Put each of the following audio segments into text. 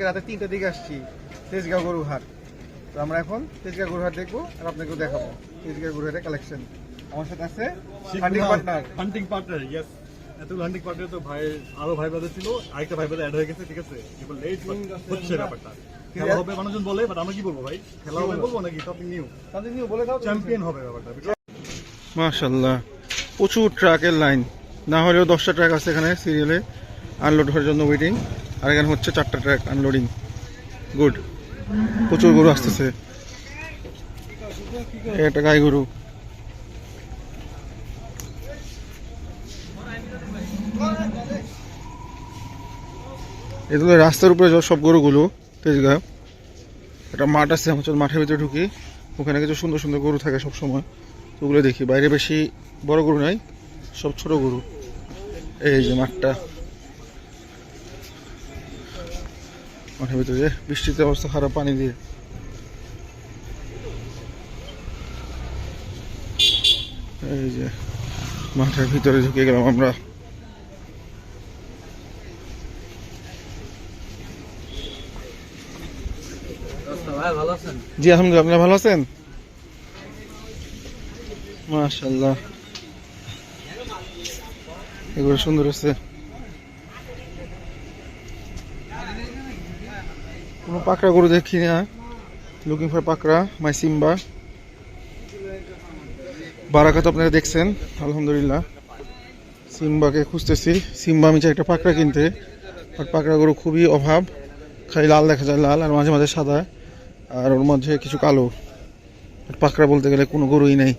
আজকে রাতে তিনটার দিকে আসছি তেজগাঁও গরু হাট তো আমরা এখন তেজগাঁও গরুহাট দেখব আর আপনাকেও দেখাবো। তেজগাঁও গরুহাটের কালেকশন আমার সাথে আছে hunting partner hunting partner yes এতগুলো হান্টিং পার্টনার তো ভাই আরও ভাই ব্রাদার ছিল আরেকটা ভাই ব্রাদার অ্যাড হয়ে গেছে ঠিক আছে? এবার লেট হচ্ছে ব্যাপারটা। খেলা হবে মানুষজন বলে বাট আমরা কি বলব ভাই? খেলা হবে বলব নাকি? টপিং নিউ তাদের নিয়ে বলে দাও চ্যাম্পিয়ন হবে ব্যাপারটা মাশাল্লাহ প্রচুর ট্রাকের লাইন না হলেও দশটা ট্রাক আছে এখানে সিরিয়ালে আনলোড হওয়ার জন্য ওয়েটিং আর এখানে হচ্ছে চারটা ট্রাক আনলোডিং গুড প্রচুর গরু আসতেছে। একটা গাই গরু। এগুলো রাস্তার উপরে সব গরুগুলো তেজগাঁ একটা মাঠ আছে, আমার মাঠের ভিতরে ঢুকি। ওখানে কিছু সুন্দর সুন্দর গরু থাকে সব সময় তো ওগুলো দেখি। বাইরে বেশি বড় গরু নাই, সব ছোট গরু। এই যে মাঠটা। মাঠের ভিতরে বৃষ্টিতে অবস্থা খারাপ, পানি দিয়ে। এই যে মাঠের ভিতরে ঢুকে গেলাম আমরা। জি, আলহামদুলিল্লাহ, আপনারা ভালো আছেন? মাশাল্লাহ এগুলো সুন্দর আছে পাকড়া গরু দেখি না। Looking for pakora my Simba বারাকাত আপনারা দেখছেন, আলহামদুলিল্লাহ। সিম্বাকে খুঁজতেছি। সিম্বা আমি চাই একটা পাকড়া কিনতে। বাট পাকড়া গরু খুবই অভাব। খালি লাল দেখা যায়, লাল আর মাঝে মাঝে সাদা। আর ওর মধ্যে কিছু কালো। আর পাকড়া বলতে গেলে কোনো গরুই নেই।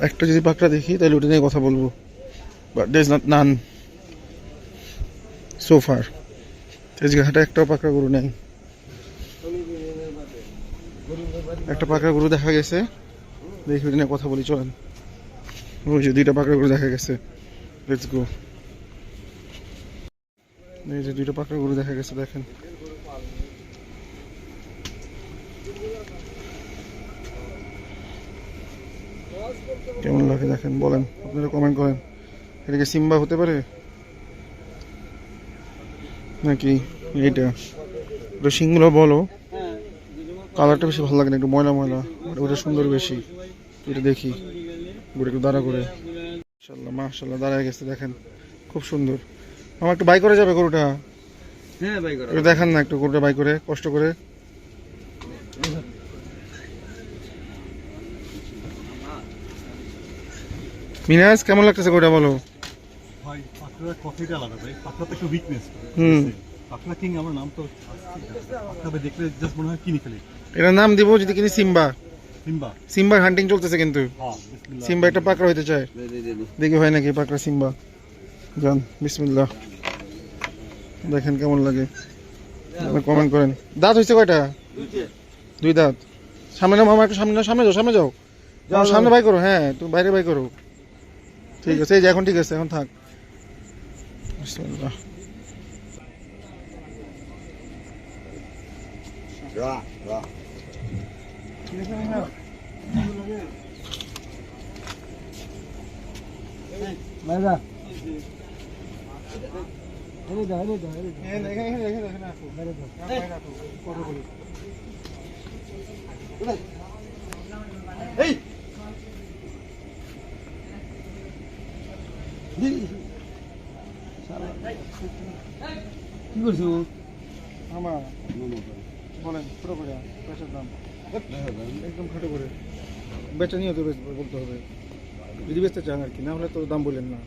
একটা যদি পাকড়া দেখি, তাহলে ওটা নিয়ে কথা বলব। বাট ডেজ নট নান সোফার তেজগাহাটে একটাও পাকড়া গরু নেই। একটা পাকড়া গরু দেখা গেছে। দেখি ওটা কথা বলি, চলেন। ওই যে দুইটা পাকড়া গরু দেখা গেছে। লেটস দুইটা পাকড়া গরু দেখা গেছে, দেখেন। কেমন লাগে দেখেন, বলেন। আপনারা কমেন্ট করেন। এটা কি সিম্বা হতে পারে? নাকি? এইটা। ওটা সিংগুলো বলো। কালারটা বেশি ভালো লাগে না একটু ময়লা ময়লা ওটা সুন্দর বেশি। এটা দেখি ওটা একটু দাঁড়া করে। মাশাল্লাহ মাশাল্লাহ দাঁড়ায় গেছে দেখেন। খুব সুন্দর। আমার একটু বাই করে যাবে গরুটা? হ্যাঁ করা একটু দেখান না একটু গরুটা বাই করে কষ্ট করে। মিনাজ কেমন লাগতেছে গরুটা বলো? পাকড়ার কফিটা আলাদা ভাই পাকড়া তো একটু উইকনেস হুম। পাকড়া কিং আমার নাম তো পাকড়া দেখলে জাস্ট মনে হয় কিনে ফেলি। এটার নাম দিব যদি কিনি সিম্বা। সিম্বা? সিম্বার হান্টিং চলতেছে কিন্তু। হ্যাঁ সিম্বা একটা পাকড়া হইতে চায়। দেখি হয় নাকি পাকড়া সিম্বা। যান বিসমিল্লাহ। দেখেন কেমন লাগে। কমেন্ট করেন। দাঁত হয়েছে কয়টা? দুই দাঁত। সামনে মামা একটু সামনে সামনে যাও সামনে যাও। যাও সামনে বাই করো হ্যাঁ তুমি বাইরে বাই করো। ঠিক আছে এই যে এখন ঠিক আছে এখন থাক। বিসমিল্লাহ ভাইরা এনে দাও এনে দাও এনে দাও কি করছ আমার বলেন ছোট করে পয়সার দাম। একদম খাটো করে। বেচা নিয়ে তো বলতে হবে। যদি বেচতে চান আর কি না হলে তো দাম বললেন না।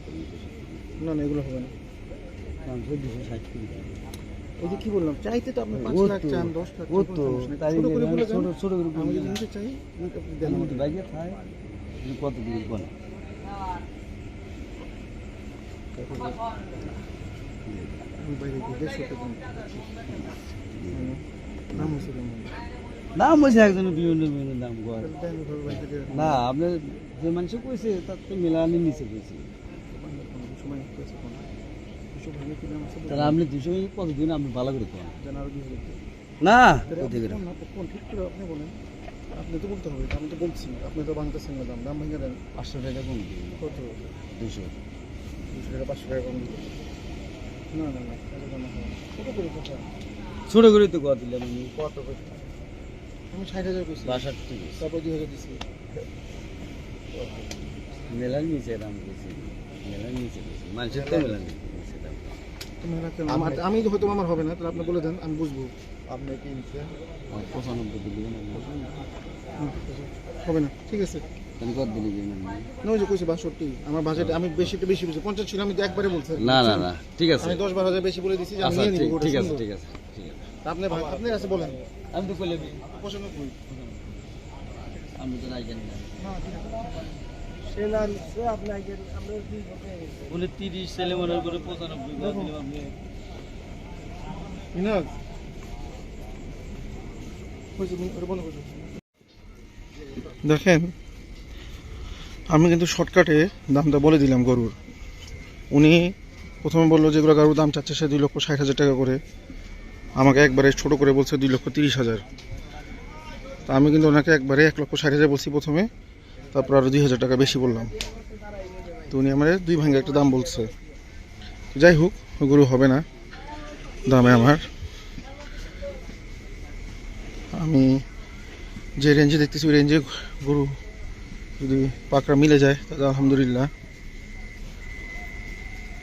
না না এগুলো হবে না। এই যে কি বললাম চাইতে তো আপনি পাঁচ লাখ চান দশ লাখ ছোট করে বলে দেন। আমি যদি নিতে চাই কত দিন দাম। হয়েছে একজনের বিভিন্ন বিভিন্ন দাম রাখুন। না আপনি যে মানুষ কইছে তার তো মেলানি নিচে কইছে। তাহলে আপনি দুশো কতদিন আপনি ভালো করে হাজার না ঠিক করে? আপনি বলেন আপনি তো বলতে হবে আমি তো বলছি আপনি তো ভাঙতেছেন না দাম দাম ভেঙে দেন পাঁচশো টাকা কম কত দুশো। দুশো টাকা পাঁচশো টাকা কম দিবেন। না না না এরকম না। ছোট করে তো কথা দিলাম আমি কত আমি ষাট হাজার করছি। বাসার থেকে তারপর দুই হাজার দিচ্ছি মেলার নিচে দাম মেলার নিচে মানুষের তো মেলার নিচে দাম। আমার আমি হয়তো আমার হবে না তাহলে আপনি বলে দেন আমি বুঝব। আপনি কি পঁচানব্বই। হবে না ঠিক আছে। তুমি কত দিলি যে না। না ওই যে কইছি বাষট্টি। আমার বাজেট আমি বেশি একটু বেশি বলছি পঞ্চাশ ছিল আমি তো একবারে বলছি। না না না ঠিক আছে। আমি দশ বারো হাজার বেশি বলে দিচ্ছি যে আমি আচ্ছা ঠিক আছে ঠিক আছে ঠিক আছে। তা আপনি ভাই আপনার কাছে বলেন। আমি তো বলে পঁচানব্বই আমি তো নাই জানি না মিনাজ বলে তিরিশ ছেলে মনে করে পঁচানব্বই আপনি। দেখেন আমি কিন্তু শর্টকাটে দামটা বলে দিলাম গরুর। উনি প্রথমে বলল যেগুলো গরুর দাম চাচ্ছে সে দুই লক্ষ ষাট হাজার টাকা করে। আমাকে একবারে ছোট করে বলছে, দুই লক্ষ তিরিশ হাজার। তা আমি কিন্তু ওনাকে একবারে এক লক্ষ ষাট হাজার বলছি প্রথমে, তারপর আরও দুই হাজার টাকা বেশি বললাম। তো উনি আমার দুই ভাঙে একটা দাম বলছে। যাই হোক, গরু হবে না, দামে আমার। আমি যে রেঞ্জে দেখতেছি, ওই রেঞ্জে গরু যদি পাকড়া মিলে যায়, তাহলে আলহামদুলিল্লাহ।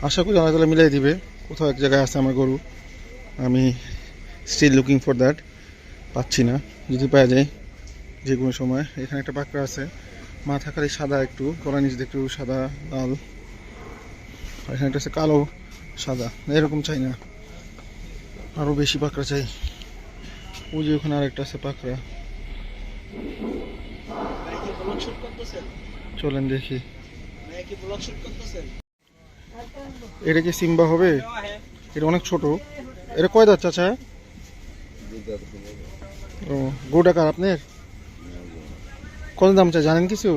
আশা করি আল্লাহ তালা মিলাই দিবে। কোথাও এক জায়গায় আছে আমার গরু। আমি স্টিল লুকিং ফর দ্যাট পাচ্ছি না। যদি পাওয়া যায়, যে কোনো সময়। এখানে একটা পাকড়া আছে। মাথা খালি সাদা একটু গলা নিচে একটু সাদা, লাল। আর এখানে একটা আছে কালো, সাদা। এরকম চাই না। আরও বেশি পাকড়া চাই। ওই যে ওখানে আরেকটা আছে পাকড়া। চলেন দেখি। এটা কি সিম্বা হবে? এটা অনেক ছোট। এটা কয় দাঁত চাচা? ও গরুটা কার আপনার? কত দাম চাই জানেন কিছু?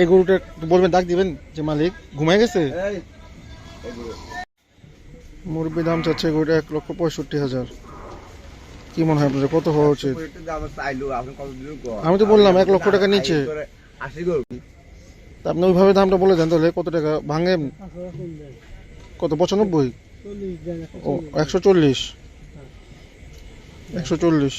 এই গরুটা বলবেন ডাক দিবেন যে মালিক ঘুমায় গেছে? মুরব্বী দাম চাচ্ছে গরুটা এক লক্ষ পঁয়ষট্টি হাজার। কি মনে হয় আপনাদের? কত হওয়া উচিত? আমি তো বললাম, এক লক্ষ টাকা নিচে। আপনি ওইভাবে দামটা বলে দেন তাহলে, কত টাকা ভাঙেন কত, পঁচানব্বই? ও, একশো চল্লিশ। একশো চল্লিশ।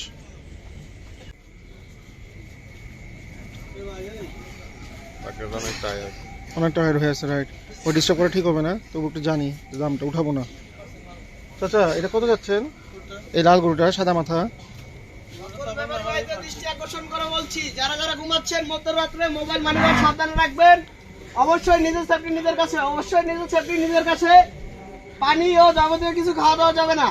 অনেক টায়ার হয়ে আছে রাইট ওই ডিস্টার্ব করা ঠিক হবে না, তবু একটু জানি, দামটা উঠাবো না। চাচা, এটা কত যাচ্ছেন? এই লাল গরুটা সাদা মাথা। দৃষ্টি আকর্ষণ করে বলছি যারা যারা ঘুমাচ্ছেন মধ্যরাত্রে মোবাইল সাবধানে রাখবেন। অবশ্যই নিজের সেফটি নিজের কাছে অবশ্যই নিজের সেফটি নিজের কাছে। পানি ও যাবতীয় কিছু খাওয়া দাওয়া যাবে না।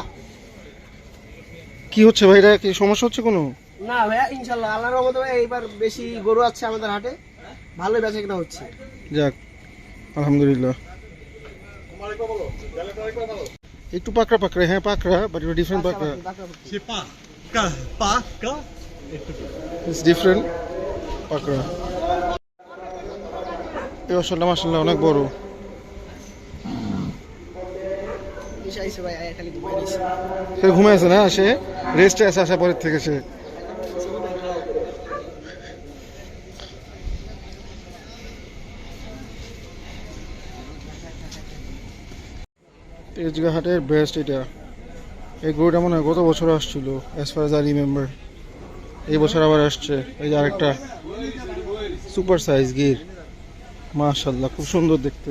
কি হচ্ছে ভাই কি সমস্যা হচ্ছে কোনো? না ভাইয়া ইনশাল্লাহ আল্লাহর রহমতে ভাই এইবার বেশি গরু আছে আমাদের হাটে। ভালোই বেচা কিনা হচ্ছে। যাক আলহামদুলিল্লাহ। একটু পাকড়া পাকড়া হ্যাঁ পাকড়া বাট এটা ডিফারেন্ট পাকড়া সে পা কা ইটস ডিফারেন্ট পাকড়া এই আসলে মাশাআল্লাহ অনেক বড় সে ঘুমে আছে না সে রেস্টে আছে আসা পরের থেকে সে তেজগাহাটের বেস্ট এটা। এই গরুটা মনে হয় গত বছর আসছিল অ্যাজ ফার আই রিমেম্বার এই বছর আবার আসছে এই যে আরেকটা। Super size Gir. মাশাল্লাহ খুব সুন্দর দেখতে।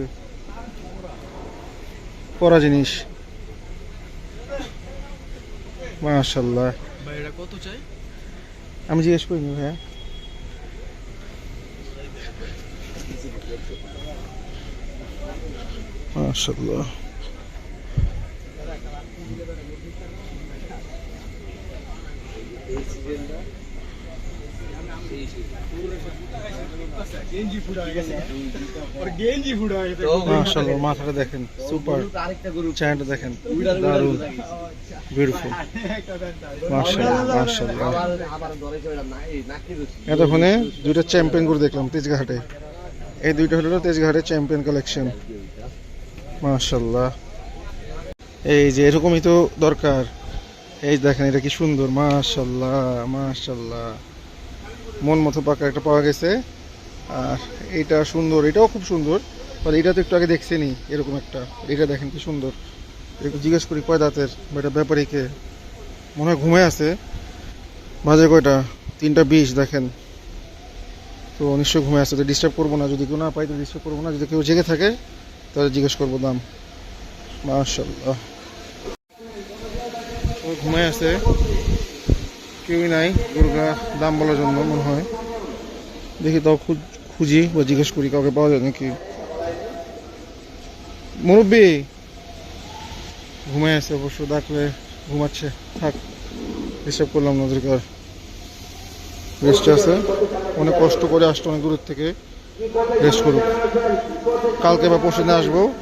করা জিনিস। মাশাল্লাহ ভাই এটা কত চাই? আমি জিজ্ঞেস করিনি ভাইয়া। মাশাল্লাহ মাশাল্লাহ মাথাটা দেখেন সুপার আরেকটা দেখেন, দারুণ বিউটিফুল মাশাল্লাহ মাশাল্লাহ আবার আবার ধরে চলে না এই এতক্ষণে দুইটা চ্যাম্পিয়ন করে দেখলাম, তেজগাহাটে। এই দুইটা হলো তেজগাহাটের চ্যাম্পিয়ন কালেকশন মাশাল্লাহ এই যে এরকমই তো দরকার। এই দেখেন, এটা কি সুন্দর। মাশাল্লাহ মাশাল্লাহ মন মতো পাকা একটা পাওয়া গেছে। আর এটা সুন্দর, এটাও খুব সুন্দর। আর এটা তো একটু আগে দেখছেনি এরকম একটা। এটা দেখেন কি সুন্দর। জিজ্ঞেস করি কয় দাঁতের, বা এটা ব্যাপারীকে মনে হয় ঘুমায় আছে। বাজে কয়টা? তিনটা বিশ, দেখেন। তো নিশ্চয়ই ঘুমায় আছে, তো ডিস্টার্ব করব না। যদি কেউ না পাই তো ডিস্টার্ব করব না। যদি কেউ জেগে থাকে, তাহলে জিজ্ঞেস করব দাম। মাশাল্লাহ ও ঘুমায় আছে। কেউই নাই গরুটা দাম বলার জন্য মনে হয়। দেখি তাও খুঁজ- বা জিজ্ঞেস করি, কাউকে পাওয়া যায় নাকি? মুরব্বী! ঘুমায় আছে অবশ্য, ডাকলে ঘুমাচ্ছে। থাক ডিস্টার্ব করলাম না ওদেরকে আর। রেস্টে আছে। অনেক কষ্ট করে আসতো অনেক দূরের থেকে। রেস্ট করুক। কালকে বা পরশু দিনে আসব।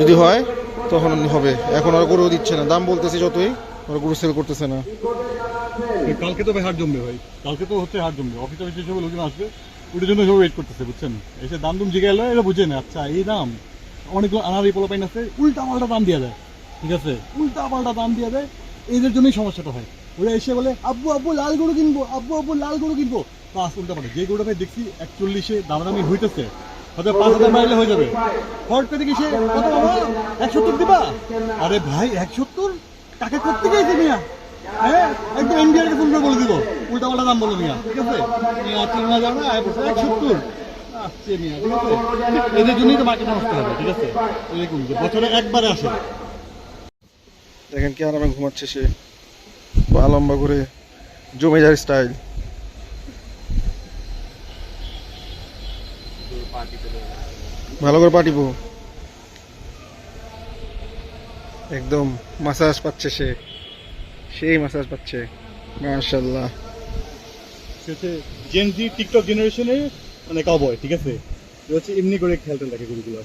যদি হয়, তখন হবে। এখন আর গরু দিচ্ছে না। দাম বলতেছি যতই। ওরা গরু সেল করতেছে না। কালকে তো ভাই হাট জমবে ভাই। কালকে তো হচ্ছে হাট জমবে। অফিস সব লোকজন আসবে ওটার জন্য ওয়েট করতেছে, বুঝছেন? এসে দাম দুম জিগে এলো এরা বুঝে না। আচ্ছা এই দাম অনেকগুলো আনার পোলা পাইন আছে, উল্টা পাল্টা দাম দিয়ে দেয়। ঠিক আছে? উল্টা পাল্টা দাম দিয়ে দেয়। এদের জন্যই সমস্যাটা হয়। ওরা এসে বলে, আব্বু আব্বু, লাল গরু কিনবো, আব্বু আব্বু, লাল গরু কিনবো। পাঁচ উল্টা পাল্টা। যে গরুটা ভাই দেখছি একচল্লিশে দামাদামি হইতেছে, হয়তো পাঁচ হাজার মাইলে হয়ে যাবে। হট করে গেছে কত বাবা এক সত্তর দিবা? আরে ভাই এক সত্তর করতে মিয়া? হ্যাঁ? আসে। দেখেন সে। লম্বা করে জমিদার স্টাইল ভালো করে পাঠিব একদম মাসাজ পাচ্ছে সে। সেই মাসাজ পাচ্ছে। মাশাল্লাহ জেন জি টিকটক জেনারেশনে মানে কাউবয় ঠিক আছে? হচ্ছে এমনি করে খেলতে লাগে গরুগুলো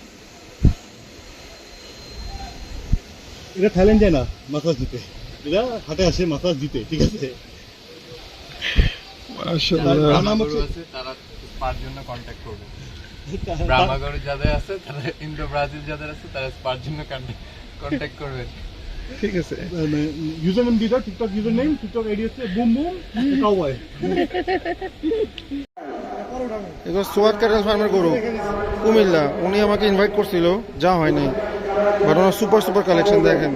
এটা থাইল্যান্ড যায় না মাসাজ দিতে। এটা হাটে আসে মাসাজ দিতে ঠিক আছে? তার স্পার জন্য কন্ট্যাক্ট করবে। ব্রাহ্মাগর যাদের আছে তারা ইন্দো ব্রাজিল যাদের আছে তারা স্পার জন্য কন্ট্যাক্ট করবে ঠিক আছে ইউজার নেম দাও TikTok user name TikTok ID হচ্ছে বুম বুম কাউবয় এগুলো সোয়াদ ক্যাটেল ফার্মের গরু কুমিল্লা উনি আমাকে ইনভাইট করছিল যা হয়নি। বাট ওনার সুপার সুপার কালেকশন দেখেন।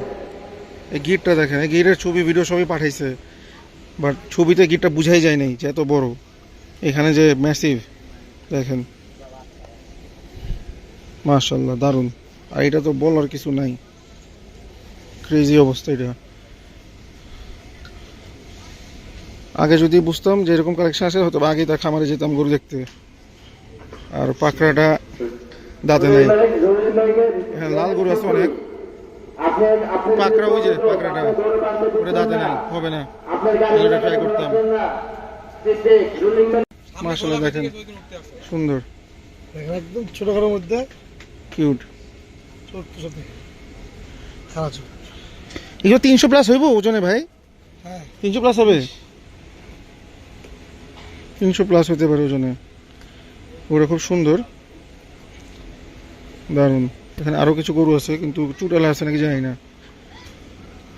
এই গিটটা দেখেন এই গিটের ছবি ভিডিও সবই পাঠাইছে। বাট ছবিতে গিটটা বুঝাই যায় নাই যে এত বড়। এখানে যে ম্যাসিভ দেখেন। মাশাল্লাহ দারুণ। আর এটা তো বলার কিছু নাই। ক্রেজি অবস্থা এটা। আগে যদি বুঝতাম যে এরকম কালেকশন আছে হয়তো আগে তার খামারে যেতাম গরু দেখতে। আর পাকড়াটা দাঁতে নেই। হ্যাঁ লাল গরু আছে অনেক। পাকড়া ওই যে পাকড়াটা ওটা দাঁতে নেই হবে না। ওটা ট্রাই করতাম। মাসাল্লাহ দেখেন সুন্দর। একদম ছোট ঘরের মধ্যে। কিউট ছোট ছোট। খারাপ এগুলো তিনশো প্লাস হইব ওজনে ভাই? হ্যাঁ। তিনশো প্লাস হবে? তিনশো প্লাস হতে পারে ওজনে। ওটা খুব সুন্দর। দারুণ। এখানে আরও কিছু গরু আছে কিন্তু চুটালা আছে নাকি জানি না।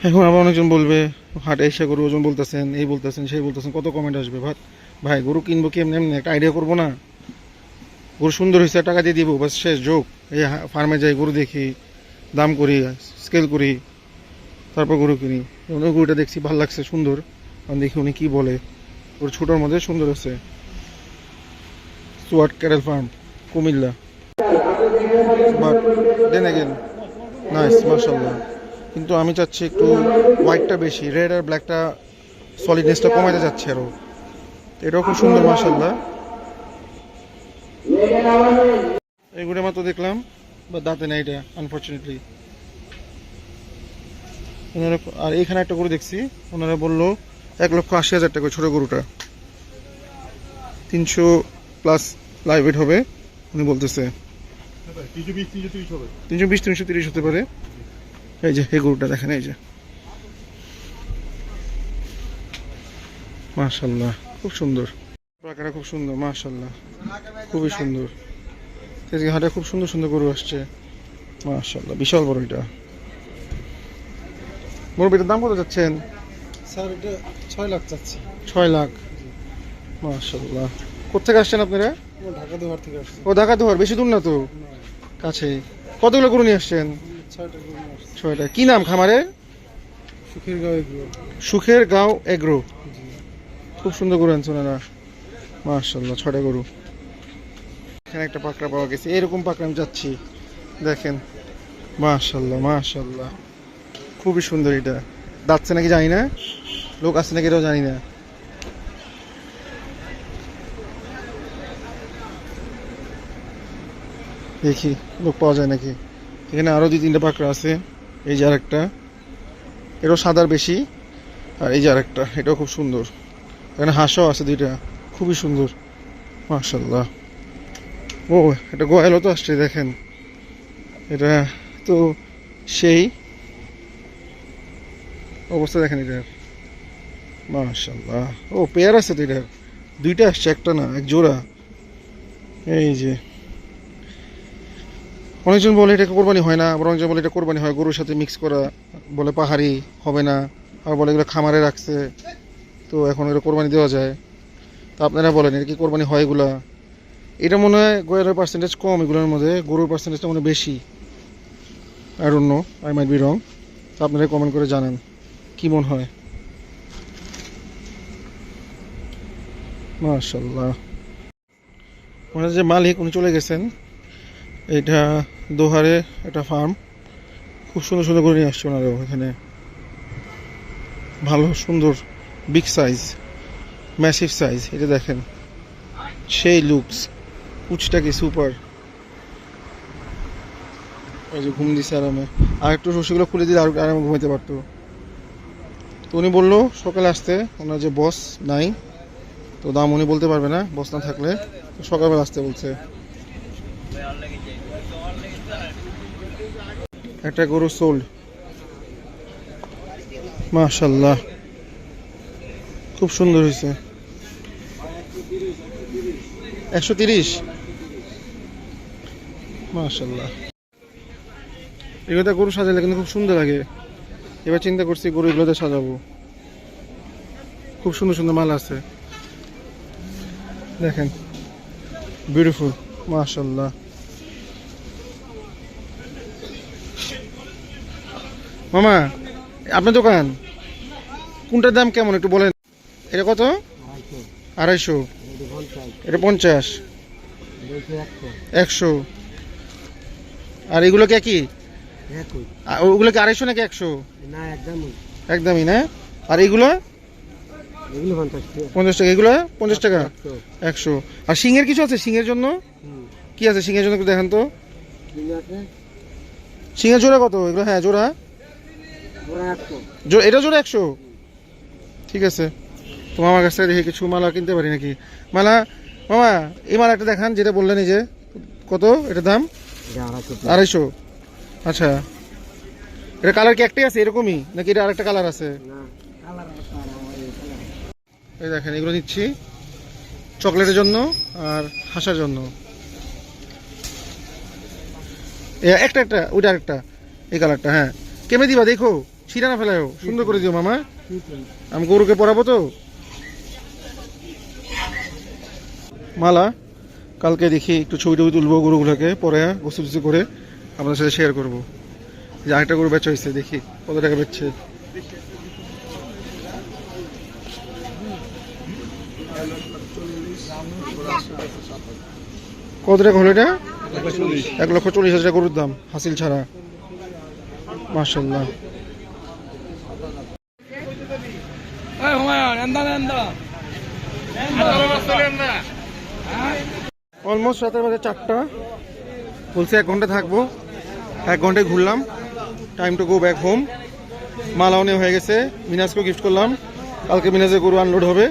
এখন আবার অনেকজন বলবে হাট এসে গরু ওজন বলতেছেন এই বলতেছেন সেই বলতেছেন। কত কমেন্ট আসবে? ভাত ভাই গরু কিনবো কি এমনি এমনি? একটা আইডিয়া করব না। গরু সুন্দর হয়েছে টাকা দিয়ে দিব বাস শেষ যোগ। এই ফার্মে যাই গরু দেখি দাম করি স্কেল করি। তারপর গরু কিনি। ওই গরুটা দেখছি, ভালো লাগছে, সুন্দর। আমি দেখি উনি কি বলে। ওর ছোটোর মধ্যে সুন্দর আছে। সুয়াট ক্যারেল ফার্ম, কুমিল্লা। নাইস মার্শাল্লাহ কিন্তু আমি চাচ্ছি একটু হোয়াইটটা বেশি রেড আর ব্ল্যাকটা সলিডনেসটা কমাতে যাচ্ছে আরও এটাও খুব সুন্দর মার্শাল্লাহ এগুলো মাত্র দেখলাম বা দাঁতে নেই এটা আনফর্চুনেটলি ওনারা, আর এখানে একটা গরু দেখছি, ওনারা বলল এক লক্ষ আশি হাজার টাকা ছোটো গরুটা। তিনশো প্লাস লাইভ ওয়েট হবে, উনি বলতেছে। তিনশো বিশ, তিনশো তিরিশ হতে পারে। এই যে, এই গরুটা দেখেন, এই যে। মাশাল্লাহ, খুব সুন্দর। খুব সুন্দর, মাশাল্লাহ, খুবই সুন্দর। হাটে খুব সুন্দর সুন্দর গরু আসছে। মাশাল্লাহ, বিশাল বড় এটা। এটার দাম কত যাচ্ছেন স্যার এটা ছয় লাখ চাচ্ছি। ছয় লাখ। মাশাল্লাহ কোথেকে আসছেন আপনারা? ঢাকা দোহার থেকে আসছে। ও ঢাকা দোহার বেশি দূর না তো? কাছে কতগুলো গরু নিয়ে আসছেন? ছয়টা কি নাম খামারে সুখের গাঁও এগুলো সুখের গাঁও এগ্রো। খুব সুন্দর গরু আনছে ওনারা। মার্শাল্লাহ ছটা গরু। এখানে একটা পাকড়া পাওয়া গেছে। এরকম পাকড়া আমি যাচ্ছি। দেখেন। মার্শাল্লাহ মার্শাল্লাহ খুবই সুন্দর এটা। দাচ্ছে নাকি জানি না। লোক আছে নাকি এটাও জানি না। দেখি, লোক পাওয়া যায় নাকি। এখানে আরও দুই তিনটা পাকড়া আছে। এই যে আরেকটা। এটাও সাদার বেশি। আর এই যে আরেকটা, এটাও খুব সুন্দর। এখানে হাঁসও আছে দুইটা। খুবই সুন্দর। মার্শাল্লাহ ও এটা গোয়ালও তো আসছে, দেখেন। এটা তো সেই অবস্থা দেখেন এটার মার্শাল্লাহ ও পেয়ার আছে তো এটার দুইটা আসছে, একটা না, এক জোড়া। এই যে। অনেকজন বলে এটা কোরবানি হয় না, আবার অনেকজন বলে এটা কোরবানি হয়। গরুর সাথে মিক্স করা, বলে পাহাড়ি হবে না। আর বলে এগুলো খামারে রাখছে। তো এখন এগুলো কোরবানি দেওয়া যায়। তো আপনারা বলেন, এটা কি কোরবানি হয় এগুলা? এটা মনে হয় গোয়ালের পার্সেন্টেজ কম এগুলোর মধ্যে, গরুর পার্সেন্টেজটা মনে বেশি। Don't know I might be wrong তো আপনারা কমেন্ট করে জানান। কি মনে হয়? মাশাল্লাহ ওনার যে মালিক, উনি চলে গেছেন। এটা দোহারে একটা ফার্ম খুব সুন্দর সুন্দর করে নিয়ে আসছে ওনারাও এখানে। ভালো, সুন্দর বিগ সাইজ ম্যাসিভ সাইজ এটা দেখেন। সেই লুকস উচটা কি সুপার এই যে ঘুম দিছে আরামে। আর একটু রসিগুলো খুলে দিলে আর আরামে ঘুমাইতে পারতো। উনি বলল, সকালে আসতে, ওনার যে বস নাই, তো দাম উনি বলতে পারবে না বস না থাকলে। সকালবেলা আসতে বলছে। একটা গরু সোল্ড মাশাল্লাহ। খুব সুন্দর হয়েছে। একশো তিরিশ। মাশাল্লাহ। এগুলোতে গরু সাজালে কিন্তু খুব সুন্দর লাগে। এবার চিন্তা করছি গরু এগুলোতে সাজাবো। খুব সুন্দর সুন্দর মাল আছে। দেখেন। বিউটিফুল মাশাল্লাহ মামা, আপনার দোকান? কোনটার দাম কেমন, একটু বলেন। এটা কত? আড়াইশো। এটা পঞ্চাশ। একশো। আর এগুলো কে কি ওগুলো কি আড়াইশো নাকি একশো? না একদম একদমই না? আর এগুলো? পঞ্চাশ টাকা। এগুলো? পঞ্চাশ টাকা? একশো। আর সিংয়ের কিছু আছে সিংয়ের জন্য? কি আছে সিংয়ের জন্য একটু দেখান তো। সিংয়ের জোড়া কত? এগুলো? হ্যাঁ জোড়া। এটা জোড়া একশো? ঠিক আছে। তো মামার কাছ থেকে দেখে কিছু মালা কিনতে পারি নাকি? মালা মামা এই মালা একটা দেখান যেটা বললেন এই যে কত? এটা দাম আড়াইশো। আচ্ছা। এটা কালার কি একটাই আছে, এরকমই? নাকি এটা আরেকটা কালার আছে? এই দেখেন, এগুলো নিচ্ছি। চকলেটের জন্য আর হাসার জন্য। একটা একটা, ওইটা আরেকটা। এই কালারটা হ্যাঁ। কেমে দিবা, দেখো। ছিঁড়া না ফেলাও সুন্দর করে দিও, মামা। আমি গরুকে পরাবো তো। মালা, কালকে দেখি একটু ছবি টবি তুলবো গরুগুলোকে, পরে গোসু টুসু করে। আপনার সাথে শেয়ার করব। যে আরেকটা গরু বেচা হয়েছে দেখি কত টাকা বেচছে। কত টাকা হলো এটা? এক লক্ষ চল্লিশ হাজার টাকা গরুর দাম হাসিল ছাড়া। মার্শাল্লাহ অলমোস্ট রাতের বাজে চারটা। বলছি এক ঘণ্টা থাকব। এক ঘন্টায় ঘুরলাম। Time to go back home মালাও নেওয়া হয়ে গেছে। মিনাজকেও গিফট করলাম। কালকে মিনাজের গরু আনলোড হবে।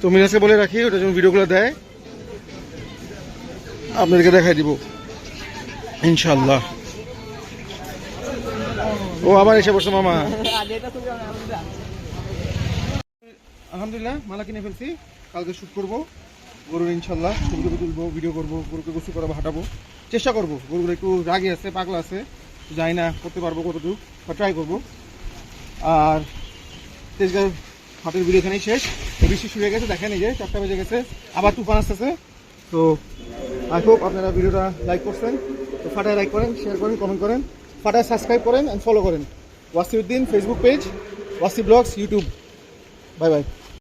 তো মিনাজকে বলে রাখি ওটা যেন ভিডিওগুলো দেয়। আপনাদেরকে দেখাই দিব। ইনশাল্লাহ ও আবার এসে বসে, মামা। আলহামদুলিল্লাহ, মালা কিনে ফেলছি। কালকে শ্যুট করব। গরুর ইনশাল্লাহ ছবি তুলবো ভিডিও করব, গরুকে গোসু করাবো, হাঁটাবো। চেষ্টা করব। গরুগুলো একটু রাগে আছে, পাগলা আছে, জানি না করতে পারব কতটুকু বা ট্রাই করব। আর তেজগাঁও হাটের ভিডিও এখানেই শেষ। বৃষ্টি শুরু হয়ে গেছে, দেখেন এই যে চারটা বেজে গেছে, আবার তুফান আসতেছে। তো আই হোপ আপনারা ভিডিওটা লাইক করছেন। তো ফাটায় লাইক করেন শেয়ার করেন কমেন্ট করেন। ফাটায় সাবস্ক্রাইব করেন অ্যান্ড ফলো করেন। Wasiuddin Facebook page Wasi blogs YouTube bye bye